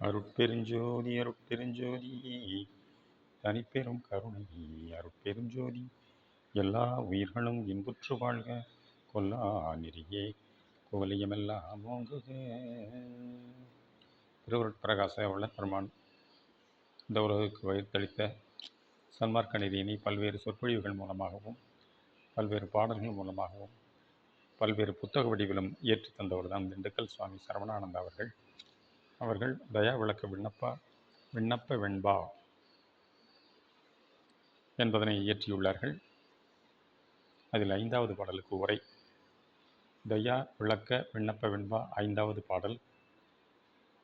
அருட்பெருஞ்சோதி அருட்பெருஞ்சோதி தனிப்பெரும் கருணை அருட்பெருஞ்சோதி. எல்லா உயிர்களும் இன்புற்று வாழ்க கொல்லா நெறியே குவலியமெல்லாம் ஓங்குக. திருவருட்பிரகாச பெருமான் இந்த உலகுக்கு வயிற்றளித்த சன்மார்க்க நிதியினை பல்வேறு சொற்பொழிவுகள் மூலமாகவும் பல்வேறு பாடல்கள் மூலமாகவும் பல்வேறு புத்தக வடிவிலும் ஏற்றி தந்தவர் தான் திண்டுக்கல் சுவாமி சரவணானந்த அவர்கள். அவர்கள் தயா விளக்க விண்ணப்பா விண்ணப்ப வெண்பா என்பதனை இயற்றியுள்ளார்கள். அதில் ஐந்தாவது பாடலுக்கு உரை தயா விளக்க விண்ணப்ப வெண்பா ஐந்தாவது பாடல்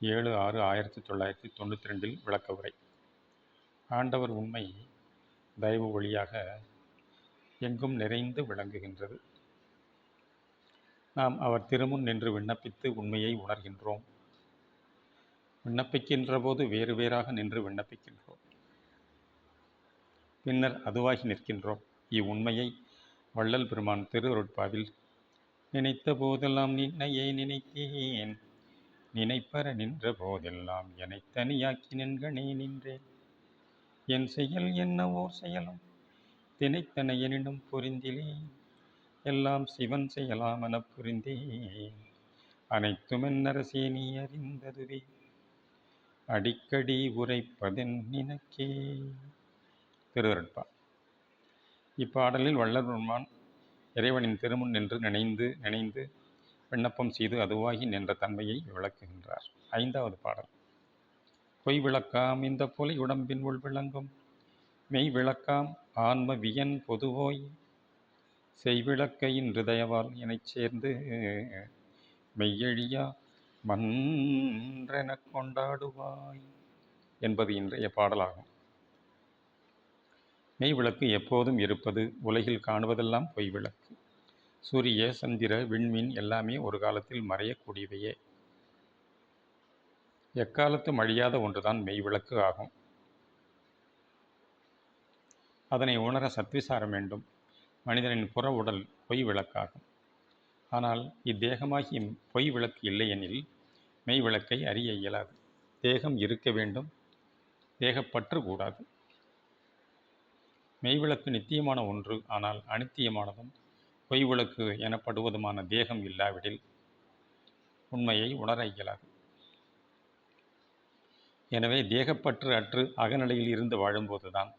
ஏழு ஆறு ஆயிரத்தி தொள்ளாயிரத்தி தொண்ணூற்றி ரெண்டில் விளக்க உரை. ஆண்டவர் உண்மை தயவு வழியாக எங்கும் நிறைந்து விளங்குகின்றது. நாம் அவர் திருமுன் நின்று விண்ணப்பித்து உண்மையை உணர்கின்றோம். விண்ணப்பிக்கின்ற போது வேறு வேறாக நின்று விண்ணப்பிக்கின்றோம். பின்னர் அதுவாகி நிற்கின்றோம். இவ்வுண்மையை வள்ளல் பெருமான் திருவருட்பாவில் நினைத்த போதெல்லாம் நின்னையை நினைத்தேன். நினைப்பற நின்ற போதெல்லாம் என்னை தனியாக்கி நின்கனே நின்றேன். என் செயல் என்ன ஓர் செயலும்? தினைத்தன எனினும் புரிந்திலேன். எல்லாம் சிவன் செய்யலாம் என புரிந்தேன் அனைத்துமென்னரசே நீ அறிந்ததுவே. அடிக்கடி உரைப்பதென் நினக்கே. திருவருட்பா. இப்பாடலில் வள்ளல் பெருமான் இறைவனின் திருமுன் நின்று நினைந்து நினைந்து விண்ணப்பம் செய்து அதுவாகி நின்ற தன்மையை விளக்குகின்றார். ஐந்தாவது பாடல். பொய் விளக்காம் இந்த பொலி உடம்பின் உள் விளங்கும். மெய் விளக்காம் ஆன்ம வியன் பொதுவோய். செய்விளக்கையின் ஹிருதயவால் இணைச் சேர்ந்து மெய்யழியா மன்றென கொண்டாடுவாய் என்பது இன்றைய பாடலாகும். மெய் விளக்கு எப்போதும் இருப்பது உலகில் காணுவதெல்லாம் பொய் விளக்கு சூரிய சந்திர விண்மீன் எல்லாமே ஒரு காலத்தில் மறையக்கூடியவையே. எக்காலத்தும் அழியாத ஒன்றுதான் மெய் விளக்கு ஆகும். அதனை உணர சத்விசாரம் வேண்டும். மனிதனின் புற உடல் பொய் விளக்காகும் ஆனால் இத்தேகமாகிய பொய் விளக்கு இல்லையெனில் மெய் விளக்கை அறிய இயலாது. தேகம் இருக்க வேண்டும். தேகப்பற்று கூடாது. மெய்விளக்கு நித்தியமான ஒன்று ஆனால் அனித்தியமானதும் பொய் விளக்கு எனப்படுவதுமான தேகம் இல்லாவிடில் உண்மையை உணர இயலாது. எனவே தேகப்பற்று அற்று அகநிலையில் இருந்து வாழும்போதுதான்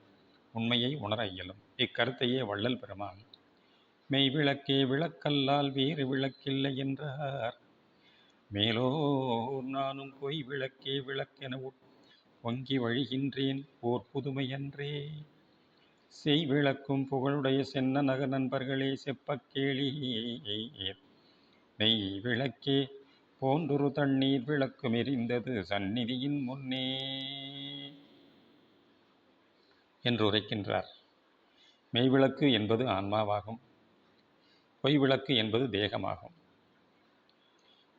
உண்மையை உணர இயலும். இக்கருத்தையே வள்ளல் பெருமான் மெய் விளக்கே விளக்கல்லால் வேறு விளக்கில்லை என்றார். மேலோ நானும் பொய் விளக்கே விளக்கென பொங்கி வழிகின்றேன் ஓர் புதுமையன்றே செய் விளக்கும் புகழுடைய சென்ன நகர் நண்பர்களே செப்பக்கேளி நெய் விளக்கே போன்றொரு தண்ணீர் விளக்கும் எரிந்தது சந்நிதியின் முன்னே. என்று உரைக்கின்றார். மெய்விளக்கு என்பது ஆன்மாவாகும். பொய் விளக்கு என்பது தேகமாகும்.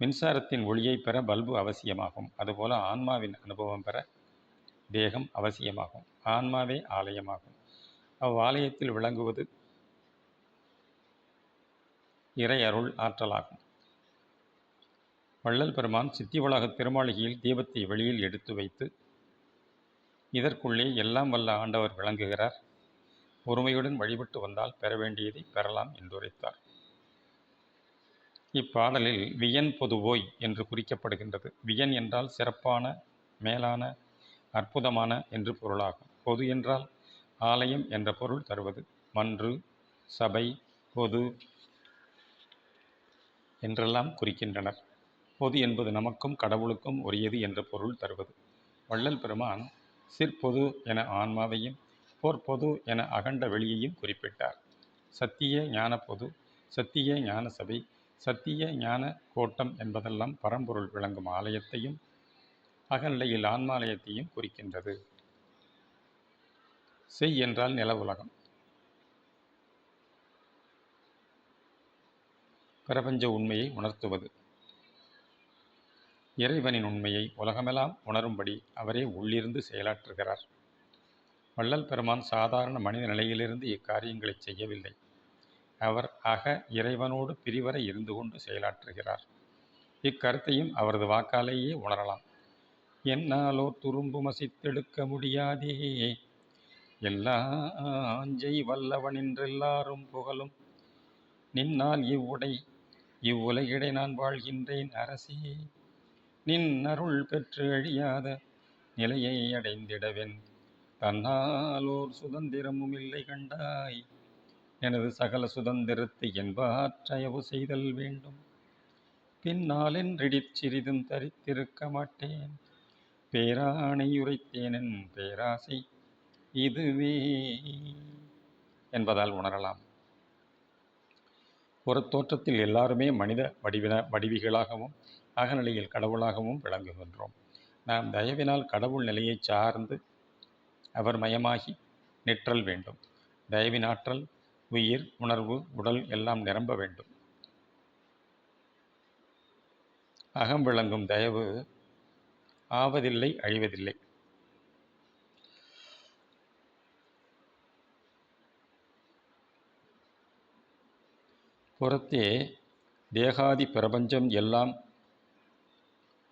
மின்சாரத்தின் ஒளியை பெற பல்பு அவசியமாகும். அதுபோல ஆன்மாவின் அனுபவம் பெற தேகம் அவசியமாகும். ஆன்மாவே ஆலயமாகும். அவ்வாலயத்தில் விளங்குவது இறை அருள் ஆற்றலாகும். வள்ளல் பெருமான் சித்தி உலக திருமாளிகையில் தீபத்தை வெளியில் எடுத்து வைத்து இதற்குள்ளே எல்லாம் வல்ல ஆண்டவர் விளங்குகிறார். பொறுமையுடன் வழிபட்டு வந்தால் பெற வேண்டியதை பெறலாம் என்றுரைத்தார். இப்பாடலில் வியன் பொதுவோய் என்று குறிக்கப்படுகின்றது. வியன் என்றால் சிறப்பான மேலான அற்புதமான என்று பொருளாகும். பொது என்றால் ஆலயம் என்ற பொருள் தருவது. மன்று சபை பொது என்றெல்லாம் குறிக்கின்றனர். பொது என்பது நமக்கும் கடவுளுக்கும் உரியது என்ற பொருள் தருவது. வள்ளல் பெருமான் சிற்பொது என ஆன்மாவையும் போர்ப்பொது என அகண்ட வெளியையும் குறிப்பிட்டார். சத்திய ஞான பொது சத்திய ஞான சபை சத்திய ஞான கோட்டம் என்பதெல்லாம் பரம்பொருள் விளங்கும் ஆலயத்தையும் அகநிலையில் ஆன்மாலயத்தையும் குறிக்கின்றது. செய் என்றால் நில உலகம். பிரபஞ்ச உண்மையை உணர்த்துவது. இறைவனின் உண்மையை உலகமெல்லாம் உணரும்படி அவரே உள்ளிருந்து செயலாற்றுகிறார். வள்ளல் பெருமான் சாதாரண மனித நிலையிலிருந்து இக்காரியங்களை செய்யவில்லை. அவர் அக இறைவனோடு பிரிவரை இருந்து கொண்டு செயலாற்றுகிறார். இக்கருத்தையும் அவரது வாக்காலேயே உணரலாம். என்னாலோ துரும்பு மசித்தெடுக்க முடியாதே. எல்லா அஞ்சை வல்லவன் என்றெல்லாரும் புகழும். நின்னால் இவ்வுடை இவ்வுலகிடை நான் வாழ்கின்றேன் அரசே. நின் அருள் பெற்று அழியாத நிலையை அடைந்திடவென். தன்னாலோர் சுதந்திரமும் இல்லை கண்டாய். எனது சகல சுதந்திரத்தை என்பாற்றயவு செய்தல் வேண்டும். பின்னாலென்றிடிற் சிறிதும் தரித்திருக்க மாட்டேன். பேராணை உரைத்தேனென் பேராசை இதுவே என்பதால் உணரலாம். ஒரு தோற்றத்தில் எல்லாருமே மனித வடிவின வடிவிகளாகவும் அகநிலையில் கடவுளாகவும் விளங்குகின்றோம். நாம் தயவினால் கடவுள் நிலையை சார்ந்து அவர் மயமாகி நிற்றல் வேண்டும். தயவின் ஆற்றல் உயிர் உணர்வு உடல் எல்லாம் நிரம்ப வேண்டும். அகம் விளங்கும் தயவு ஆவதில்லை அழிவதில்லை. புறத்தே தேகாதி பிரபஞ்சம் எல்லாம்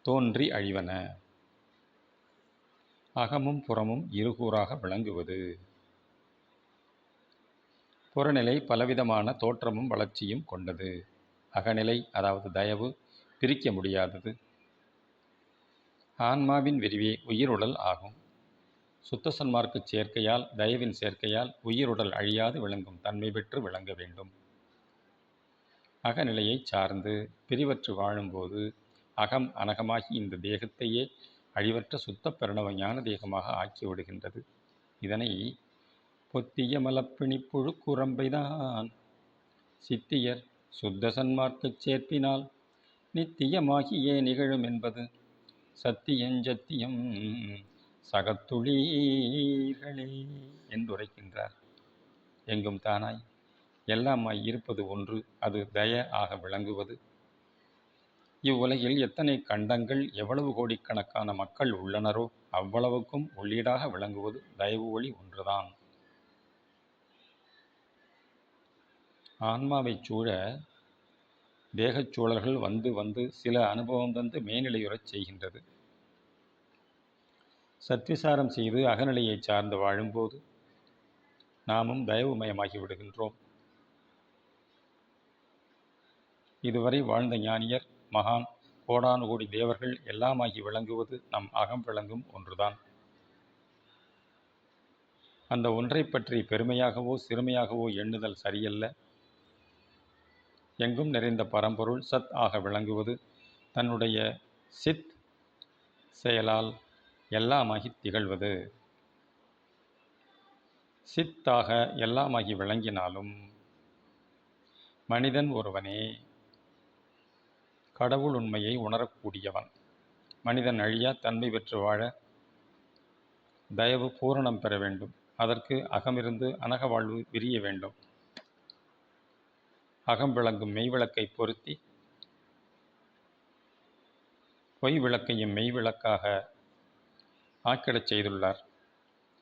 தோன்றி அழிவன. அகமும் புறமும் இருகூறாக விளங்குவது. புறநிலை பலவிதமான தோற்றமும் வளர்ச்சியும் கொண்டது. அகநிலை அதாவது தயவு பிரிக்க முடியாதது. ஆன்மாவின் விரிவே உயிருடல் ஆகும். சுத்த சன்மார்க்கு சேர்க்கையால் தயவின் சேர்க்கையால் உயிருடல் அழியாது விளங்கும் தன்மை பெற்று விளங்க வேண்டும். அகநிலையை சார்ந்து பிரிவற்று வாழும்போது அகம் அனகமாகி இந்த தேகத்தையே அழிவற்ற சுத்த பிரணவ ஞான தேகமாக ஆக்கிவிடுகின்றது இதனை பொத்திய மலப்பிணி புழுக்குரம்பைதான். சித்தியர் சுத்த சன்மார்க்கச் சேர்ப்பினால் நித்தியமாகியே நிகழும் என்பது சத்தியஞ்சத்தியம் சகத்துளீர்களே என்றுரைக்கின்றார். எங்கும் தானாய் எல்லாமாய் இருப்பது ஒன்று அது தய ஆக விளங்குவது. இவ்வுலகில் எத்தனை கண்டங்கள் எவ்வளவு கோடிக்கணக்கான மக்கள் உள்ளனரோ அவ்வளவுக்கும் உள்ளீடாக விளங்குவது தயவு ஒளி ஒன்றுதான். ஆன்மாவைச் சூழ தேகச் சூழல்கள் வந்து வந்து சில அனுபவம் தந்து மேநிலையுறச் செய்கின்றது. சத்விசாரம் செய்து அகநிலையை சார்ந்து வாழும்போது நாமும் தயவுமயமாகி விடுகின்றோம். இதுவரை வாழ்ந்த ஞானியர் மகான் கோடான் கோடி தேவர்கள் எல்லாமாகி விளங்குவது நம் அகம் விளங்கும் ஒன்றுதான். அந்த ஒன்றை பற்றி பெருமையாகவோ சிறுமையாகவோ எண்ணுதல் சரியல்ல. எங்கும் நிறைந்த பரம்பொருள் சத் ஆக விளங்குவது தன்னுடைய சித் செயலால் எல்லாமாகி திகழ்வது. சித்தாக எல்லாமாகி விளங்கினாலும் மனிதன் ஒருவனே. கடவுள் உண்மையை உணரக்கூடியவன். மனிதன் அழியா தன்மை பெற்று வாழ தயவு பூரணம் பெற வேண்டும். அதற்கு அகமிருந்து அனக வாழ்வு விரிய வேண்டும். அகம் விளங்கும் மெய்விளக்கை பொருத்தி பொய் விளக்கையும் மெய்விளக்காக ஆக்கிடச் செய்துள்ளார்.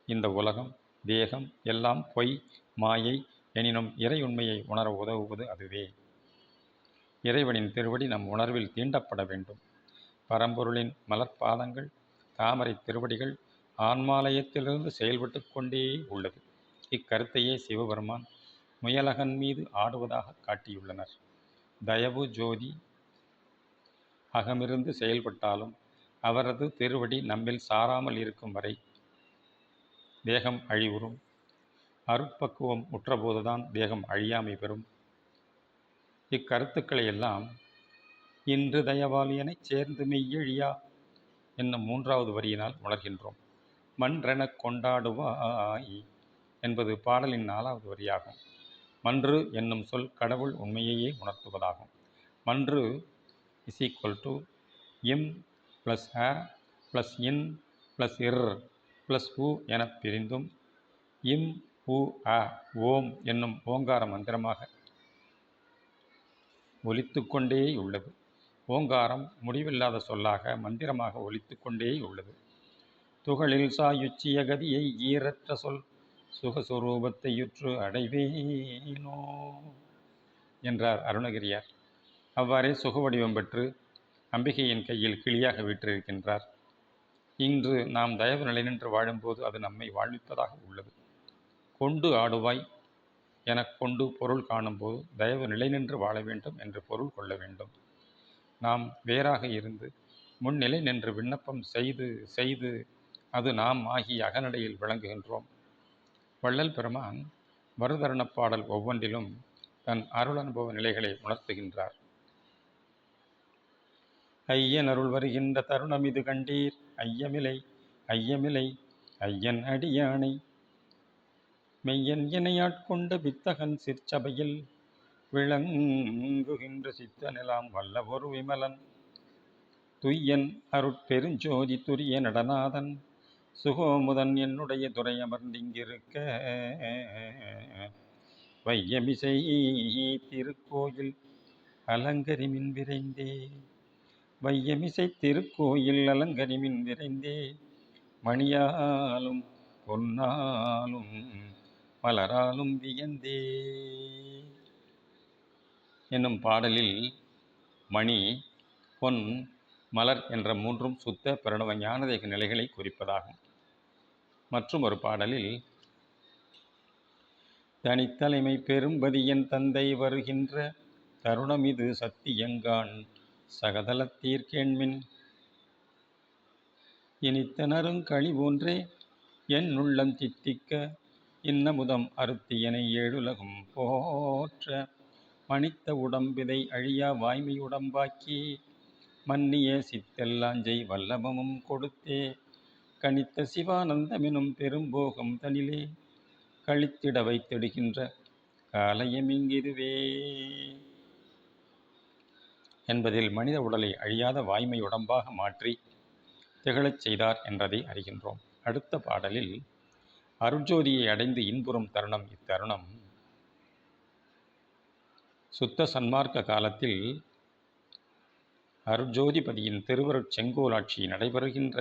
இந்த உலகம் தேகம் எல்லாம் பொய் மாயை எனினும் இறை உண்மையை உணர உதவுவது அதுவே. இறைவனின் திருவடி நம் உணர்வில் தீண்டப்பட வேண்டும். பரம்பொருளின் மலர்பாதங்கள் தாமரை திருவடிகள் ஆன்மாலயத்திலிருந்து செயல்பட்டு கொண்டே உள்ளது. இக்கருத்தையே சிவபெருமான் முயலகன் மீது ஆடுவதாக காட்டியுள்ளனர். தயவு ஜோதி அகமிருந்து செயல்பட்டாலும் அவரது திருவடி நம்மில் சாராமல் இருக்கும் வரை தேகம் அழிவுறும். அருட்பக்குவம் உற்றபோதுதான் தேகம் அழியாமை பெறும். இக்கருத்துக்களை எல்லாம் இன்று தயவாலியனைச் சேர்ந்து மெய்யழியா? என்னும் மூன்றாவது வரியினால் உணர்கின்றோம் மன்றெனக் கொண்டாடுவாய் என்பது பாடலின் நாலாவது வரியாகும். மன்று என்னும் சொல் கடவுள் உண்மையையே உணர்த்துவதாகும். மன்று இஸ் ஈக்குவல் டு இம் ப்ளஸ் அ ப்ளஸ் இன் ப்ளஸ் இர் ப்ளஸ் உ என பிரிந்தும் இம் உ அ ஓம் என்னும் ஓங்கார மந்திரமாக ஒலித்து கொண்டே உள்ளது. ஓங்காரம் முடிவில்லாத சொல்லாக மந்திரமாக ஒலித்து கொண்டே உள்ளது. துகளில் சாயுச்சிய கதியை ஈரற்ற சொல் சுகஸ்வரூபத்தையுற்று அடைவேனோ? என்றார் அருணகிரியார். அவ்வாறே சுகவடிவம் பெற்று அம்பிகையின் கையில் கிளியாக விற்றிருக்கின்றார். இன்று நாம் தயவு நிலை நின்று வாழும்போது அது நம்மை வாழ்விப்பதாக உள்ளது. கொண்டு ஆடுவாய் எனக் கொண்டு பொருள் காணும்போது தயவு நிலை நின்று வாழ வேண்டும் என்று பொருள் கொள்ள வேண்டும். நாம் வேறாக இருந்து முன்னிலை நின்று விண்ணப்பம் செய்து செய்து அது நாம் ஆகிய அகநடையில் விளங்குகின்றோம். வள்ளல் பெருமான் மறுதருணப் பாடல் ஒவ்வொன்றிலும் தன் அருள் அனுபவ நிலைகளை உணர்த்துகின்றார். ஐயன் அருள் வருகின்ற தருணம் இது கண்டீர். ஐயமிலை ஐயமிலை ஐயன் அடியானை. மெய்யன் இணையாட்கொண்ட வித்தகன் சிற்சபையில் விளங்குகின்ற சித்தனெலாம் வல்ல ஒரு விமலன். துய்யன் அருட்பெருஞ்சோதி துரிய நடநாதன். சுகோமுதன் என்னுடைய துறை அமர்ந்திங்கிருக்க வையமிசை திருக்கோயில் அலங்கரிமின் விரைந்தே வையமிசை திருக்கோயில் அலங்கரிமின் விரைந்தே மணியாலும் பொன்னாலும் மலராலும் வியந்தே. என்னும் பாடலில் மணி பொன் மலர் என்ற மூன்றும் சுத்த பிரணவ ஞானதேக நிலைகளை குறிப்பதாகும். மற்றும் ஒரு பாடலில் தனித்தலைமை பெரும்பதியன் தந்தை வருகின்ற தருணம் இது சத்தியங்கான் சகதலத்தீர்க்கேண்மின் இனித்தனருங் களி ஒன்றே என் உள்ளம் தித்திக்க இன்னமுதம் அருத்தியனை ஏழுலகும் போற்ற மணித்த உடம்பிதை அழியா வாய்மையுடம்பாக்கி மன்னிய சித்தெல்லாஞ்சை வல்லபமும் கொடுத்தே கணித்த சிவானந்தமெனும் பெரும்போகம் தனிலே கழித்திட வைத்திடுகின்ற காலையமிங்கிதுவே. என்பதில் மனித உடலை அழியாத வாய்மை உடம்பாக மாற்றி திகழச் செய்தார் என்றதை அறிகின்றோம். அடுத்த பாடலில் அருட்ஜோதியை அடைந்து இன்புறும் தருணம் இத்தருணம். சுத்த சன்மார்க்க காலத்தில் அருட்ஜோதிபதியின் திருவருட் செங்கோலாட்சி நடைபெறுகின்ற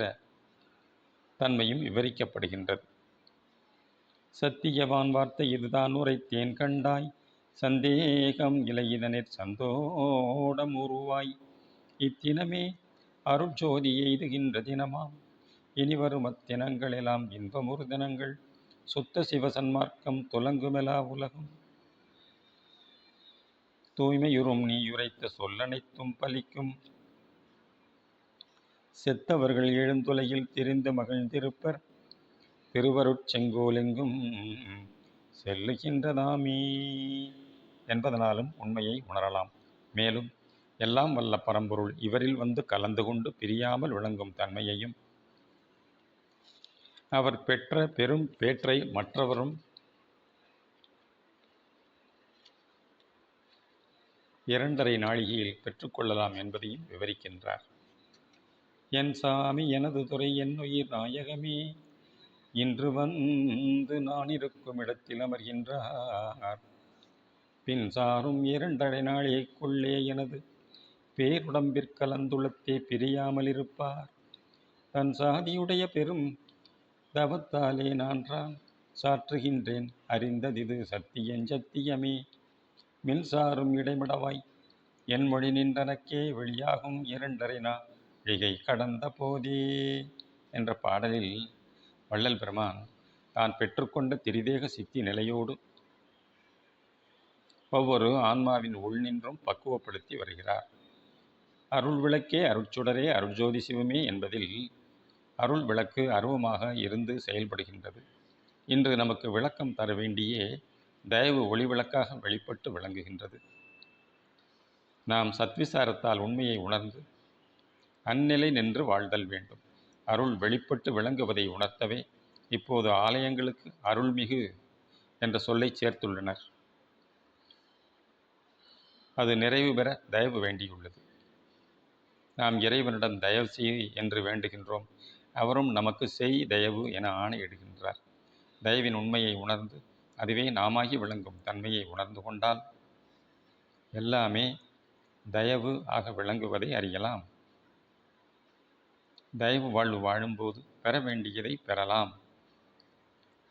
தன்மையும் விவரிக்கப்படுகின்றது. சத்தியவான் வார்த்தை இதுதான் உரைத்தேன் கண்டாய் சந்தேகம் இலையிதனிற் சந்தோடம் உருவாய். இத்தினமே அருட்சோதி எய்துகின்ற தினமாம். இனிவரும் அத்தினங்களெல்லாம் இன்பமுறு தினங்கள். சுத்த சிவசன்மார்க்கம் துலங்குமெலா உலகம். தூய்மையுறும் நீ உரைத்த சொல்லனைத்தும் பலிக்கும். செத்தவர்கள் எழுந்துலையில் திரிந்து மகிழ்ந்திருப்பர் திருவருட் செங்கோலெங்கும் செல்லுகின்றதாமே என்பதனாலும் உண்மையை உணரலாம். மேலும் எல்லாம் வல்ல பரம்பொருள் இவரில் வந்து கலந்து கொண்டு பிரியாமல் விளங்கும் தன்மையையும் அவர் பெற்ற பெரும் பேற்றை மற்றவரும் இரண்டரை நாழிகையில் பெற்றுக்கொள்ளலாம் என்பதையும் விவரிக்கின்றார். என் சாமி எனது துறை என்னுயிர் நாயகமே. இன்று வந்து நான் இருக்கும் இடத்தில் அமர்கின்றார். பின் சாரும் இரண்டரை நாளைக்குள்ளே எனது பேருடம்பிற்கலந்துளத்தே பிரியாமல் இருப்பார். தன் சாதியுடைய பெரும் தவத்தாலே நான்றான் சாற்றுகின்றேன். அறிந்ததிது சத்தியன் சத்தியமே. மின்சாரும் இடைமிடவாய். என் மொழி நின்றனக்கே வெளியாகும் இரண்டரை விழிகை கடந்த போதே என்ற பாடலில் வள்ளல் பெருமான் தான் பெற்றுக்கொண்ட திரிதேக சித்தி நிலையோடு ஒவ்வொரு ஆன்மாவின் உள்நின்றும் பக்குவப்படுத்தி வருகிறார். அருள் விளக்கே அருட்சுடரே அருட்ஜோதி சிவமே என்பதில் அருள் விளக்கு அருவமாக இருந்து செயல்படுகின்றது. இன்று நமக்கு விளக்கம் தர வேண்டியே தயவு ஒளி விளக்காக வெளிப்பட்டு விளங்குகின்றது. நாம் சத்விசாரத்தால் உண்மையை உணர்ந்து அந்நிலை நின்று வாழ்தல் வேண்டும். அருள் வெளிப்பட்டு விளங்குவதை உணர்த்தவே இப்போது ஆலயங்களுக்கு அருள்மிகு என்ற சொல்லை சேர்த்துள்ளனர். அது நிறைவு பெற தயவு வேண்டியுள்ளது. நாம் இறைவனிடம் தயவு செய் என்று வேண்டுகின்றோம். அவரும் நமக்கு செய் தயவு என ஆணையிடுகின்றார். தயவின் உண்மையை உணர்ந்து அதுவே நாமாகி விளங்கும் தன்மையை உணர்ந்து கொண்டால் எல்லாமே தயவு ஆக விளங்குவதை அறியலாம். தயவு வாழ்வு வாழும்போது பெற வேண்டியதை பெறலாம்.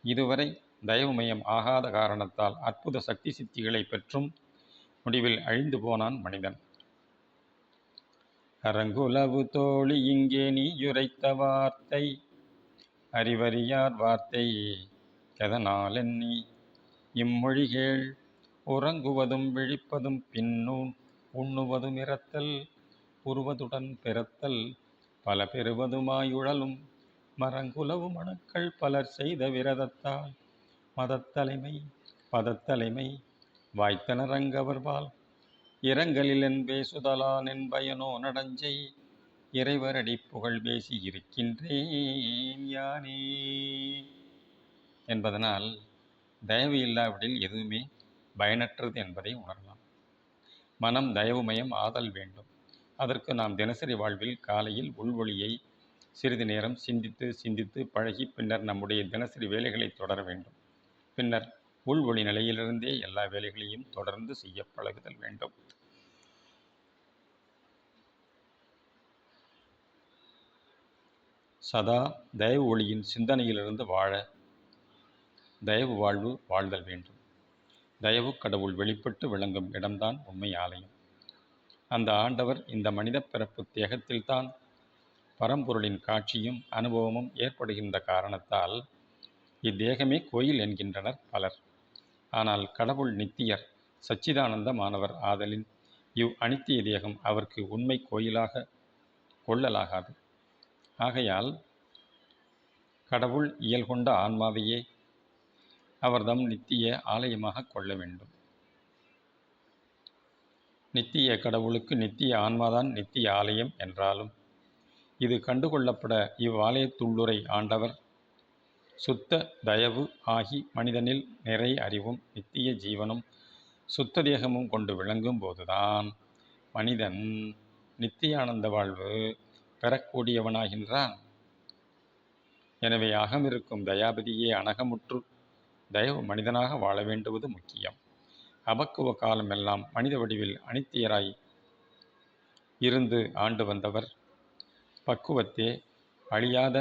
இதுவரை தயவுமயம் ஆகாத காரணத்தால் அற்புத சக்தி சித்திகளை பெற்றும் முடிவில் அழிந்து போனான் மனிதன். அரங்குலவு தோழி இங்கே நீ யுரைத்த வார்த்தை அறிவறியார் வார்த்தை எதனாலென்னி இம்மொழிகேள் உறங்குவதும் விழிப்பதும் பின்னூன் உண்ணுவதும் இறத்தல் உருவதுடன் பிறத்தல் பல பெறுவதுமாயுழலும் மரங்குலவு மணக்கள் பலர் செய்த விரதத்தால் மதத்தலைமை பதத்தலைமை வாய்த்தனரங்கவர்பால் இரங்கலிலென் பேசுதலான் என் பயனோ நடஞ்சை இறைவரடி புகழ் பேசி இருக்கின்றேன் யானே. என்பதனால் தயவு இல்லாவிடில் எதுவுமே பயனற்றது என்பதை உணரலாம். மனம் தயவுமயம் ஆதல் வேண்டும். அதற்கு நாம் தினசரி வாழ்வில் காலையில் உள்வொளியை சிறிது நேரம் சிந்தித்து சிந்தித்து பழகி பின்னர் நம்முடைய தினசரி வேலைகளை தொடர வேண்டும். பின்னர் உள்வொளி நிலையிலிருந்தே எல்லா வேலைகளையும் தொடர்ந்து செய்ய பழகுதல் வேண்டும். சதா தயவு ஒளியின் சிந்தனையிலிருந்து வாழ தயவு வாழ்வு வாழ்தல் வேண்டும். தயவு கடவுள் வெளிப்பட்டு விளங்கும் இடம்தான் உண்மை ஆலயம். அந்த ஆண்டவர் இந்த மனித பிறப்பு தேகத்தில்தான் பரம்பொருளின் காட்சியும் அனுபவமும் ஏற்படுகின்ற காரணத்தால் இத்தேகமே கோயில் என்கின்றனர் பலர். ஆனால் கடவுள் நித்தியர் சச்சிதானந்த மாணவர் ஆதலின் இவ் அனித்திய தேகம் அவருக்கு உண்மை கோயிலாக கொள்ளலாகாது. ஆகையால் கடவுள் இயல் கொண்ட ஆன்மாவையே அவர்தம் நித்திய ஆலயமாக கொள்ள வேண்டும். நித்திய கடவுளுக்கு நித்திய ஆன்மாதான் நித்திய ஆலயம் என்றாலும் இது கண்டுகொள்ளப்பட இவ்வாலயத்துள்ளுரை ஆண்டவர் சுத்த தயவு ஆகி மனிதனில் நிறை அறிவும் நித்திய ஜீவனும் சுத்த தேகமும் கொண்டு விளங்கும் போதுதான். மனிதன் நித்தியானந்த வாழ்வு பெறக்கூடியவனாகின்றான். எனவே அகமிருக்கும் தயாபதியே அனகமுற்று தயவு மனிதனாக வாழ வேண்டுவது முக்கியம். அபக்குவ காலமெல்லாம் மனித வடிவில் அனித்தியராய் இருந்து ஆண்டு வந்தவர். பக்குவத்தே அழியாத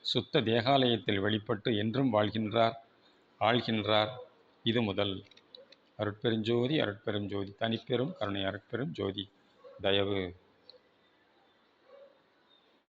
சுத்த தேகாலயத்தில் வெளிப்பட்டு என்றும் வாழ்கின்றார் ஆள்கின்றார். இது முதல். அருட்பெருஞ்சோதி அருட்பெருஞ்சோதி தனிப்பெரும் கருணை அருட்பெரும் ஜோதி தயவு.